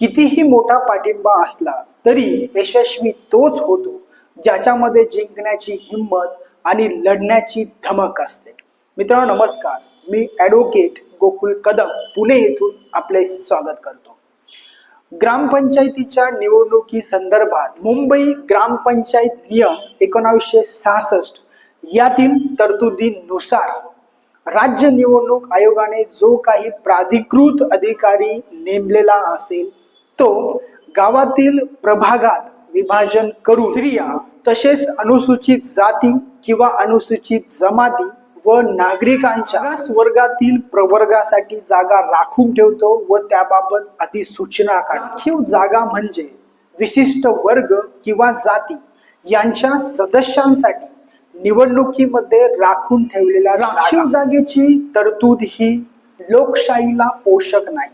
कितीही मोठा पाठिंबा असला तरी यशस्वी तोच होतो ज्याच्यामध्ये जिंकण्याची हिंमत आणि लढण्याची धमक असते. मित्रांनो नमस्कार. मी ॲडव्होकेट गोकुल कदम पुणे येथून आपले स्वागत करतो. ग्रामपंचायतीच्या निवडणुकी संदर्भात मुंबई ग्रामपंचायत नियम एकोणावीसशे सहासष्ट यातील तरतुदीनुसार राज्य निवडणूक आयोगाने जो काही प्राधिकृत अधिकारी नेमलेला असेल तो गावातील प्रभागात विभाजन करून स्त्रिया तसेच अनुसूचित जाती किंवा अनुसूचित जमाती व नागरिकांच्या वर्गातील प्रवर्गासाठी जागा राखून ठेवतो व त्याबाबत अधिसूचना काढतो. राखीव जागा म्हणजे विशिष्ट वर्ग किंवा जाती यांच्या सदस्यांसाठी निवडणुकीमध्ये राखून ठेवलेल्या राखीव जागेची तरतूद ही लोकशाहीला पोषक नाही.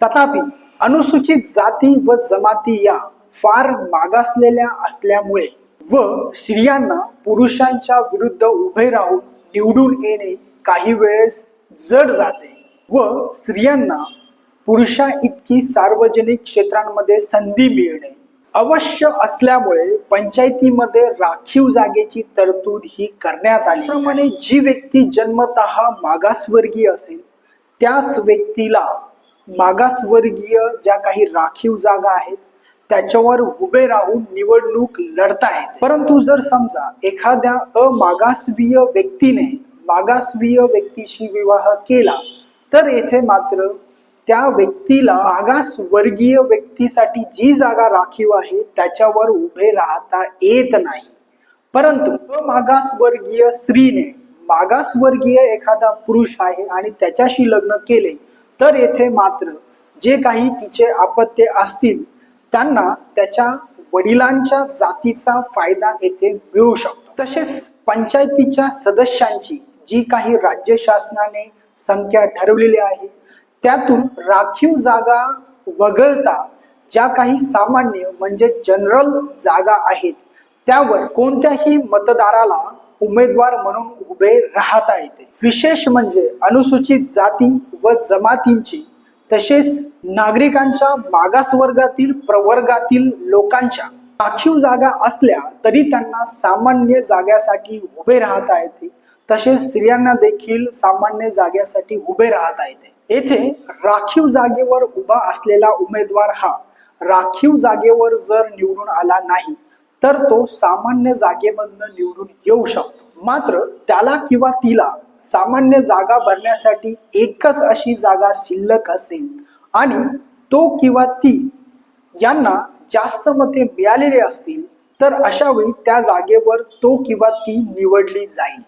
तथापि अनुसूचित जाती व जमाती या फार मागासलेल्या असल्यामुळे व स्त्रियांना पुरुषांच्या विरुद्ध उभे राहून निवडून येणे काही वेळेस जड जाते व स्त्रियांना पुरुषा इतकी सार्वजनिक क्षेत्रांमध्ये संधी मिळणे अवश्य असल्यामुळे पंचायतीमध्ये राखीव जागेची तरतूद ही करण्यात आली प्रमाणे जी व्यक्ती जन्मतः मागासवर्गीय असेल त्याच व्यक्तीला मागासवर्गीय ज्या काही राखीव जागा आहेत त्याच्यावर उभे राहून निवडणूक लढता येते परंतु जर समजा एखाद्या अमागासवीय व्यक्तीने मागासवीय व्यक्तीशी विवाह केला तर येथे मात्र त्या व्यक्तीला मागास वर्गीय व्यक्तीसाठी जी जागा राखीव आहे त्याच्यावर उभे राहता येत नाही. परंतु मागासवर्गीय स्त्रीने मागासवर्गीय एखादा पुरुष आहे आणि त्याच्याशी लग्न केले तर येथे मात्र जे काही तिचे अपत्य असतील त्यांना त्याच्या वडिलांच्या जातीचा फायदा येथे मिळू शकतो. तसेच पंचायतीच्या सदस्यांची जी काही राज्य शासनाने संख्या ठरवलेली आहे त्यातून राखीव जागा वगळता ज्या काही सामान्य म्हणजे जनरल जागा आहेत त्यावर कोणत्याही मतदाराला उमेदवार म्हणून उभे राहता येते. विशेष म्हणजे अनुसूचित जाती व जमातींची तसेच नागरिकांच्या मागासवर्गातील प्रवर्गातील लोकांच्या राखीव जागा असल्या तरी त्यांना सामान्य जाग्यासाठी उभे राहता येते. तसेच स्त्रियांना देखील सामान्य जाग्यासाठी उभे राहता येते. येथे राखीव जागेवर उभा असलेला उमेदवार हा राखीव जागेवर जर निवडून आला नाही तर तो सामान्य जागेमधनं निवडून येऊ शकतो. मात्र त्याला किंवा तिला सामान्य जागा भरण्यासाठी एकच अशी जागा शिल्लक असेल आणि तो किंवा ती यांना जास्त मते मिळालेले असतील तर अशा वेळी त्या जागेवर तो किंवा ती निवडली जाईल.